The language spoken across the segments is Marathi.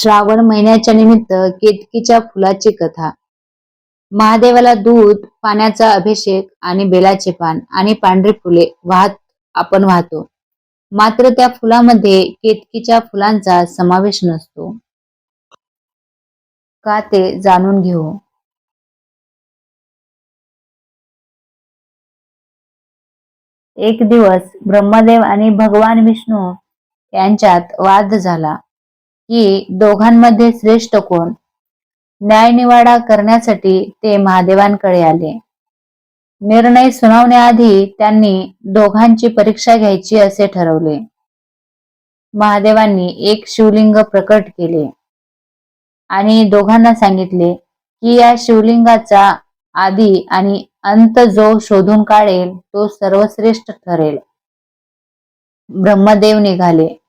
श्रावण महिन्याच्या निमित्त केतकीच्या फुलाची कथा. महादेवाला दूध पाण्याचा अभिषेक आणि बेलाचे पान आणि पांढरी फुले वाहत आपण वाहतो. मात्र त्या फुलामध्ये केतकीच्या फुलांचा समावेश नसतो. का ते जाणून घेऊ? एक दिवस ब्रह्मदेव आणि भगवान विष्णू यांच्यात वाद झाला. की दोघांमध्ये श्रेष्ठ कोण? न्यायनिवाडा करण्यासाठी ते महादेवांकडे आले. निर्णय सुनावण्याआधी त्यांनी दोघांची परीक्षा घ्यायची असे ठरवले. महादेवांनी एक शिवलिंग प्रकट केले. आणि दोघांना सांगितले की या शिवलिंगाचा आधी आणि अंत जो शोधून काढेल तो सर्वश्रेष्ठ ठरेल. ब्रह्मदेव निघाले.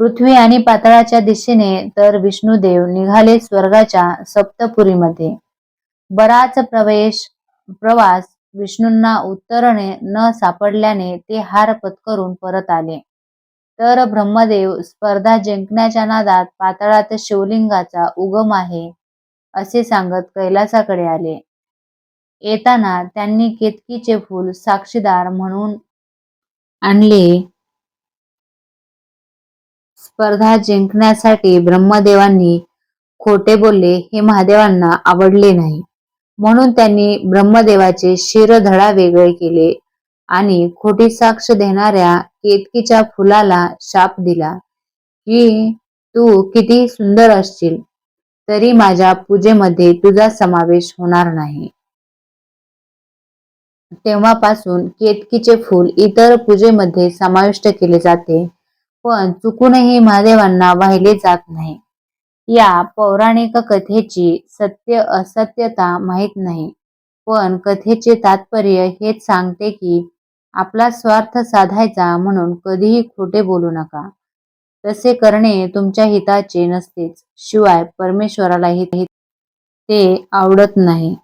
पृथ्वी आणि पाताळाच्या दिशेने तर विष्णुदेव निघाले स्वर्गाच्या सप्तपुरीमध्ये. बराच प्रवेश प्रवास विष्णूंना उत्तरणे न सापडल्याने ते हार पत्करून परत आले. तर ब्रह्मदेव स्पर्धा जिंकण्याच्या नादात पाताळात शिवलिंगाचा उगम आहे असे सांगत कैलासाकडे आले. येताना त्यांनी केतकीचे फूल साक्षीदार म्हणून आणले. स्पर्धा जिंकण्यासाठी ब्रह्मदेवांनी खोटे बोलले हे महादेवांना आवडले नाही. म्हणून त्यांनी ब्रह्मदेवाचे शिरधडा वेगळे केले आणि खोटी साक्ष देणाऱ्या केतकीच्या फुलाला शाप दिला. की तू किती सुंदर असशील तरी माझ्या पूजेमध्ये तुझा समावेश होणार नाही. तेव्हापासून केतकीचे फूल इतर पूजेमध्ये समाविष्ट केले जाते. पण चुकूनही महादेवांना वाहिले जात नाही. या पौराणिक कथेची सत्य असत्यता माहीत नाही. पण कथेचे तात्पर्य हेच सांगते की आपला स्वार्थ साधायचा म्हणून कधीही खोटे बोलू नका. तसे करणे तुमच्या हिताचे नसतेच. शिवाय परमेश्वरालाही ते आवडत नाही.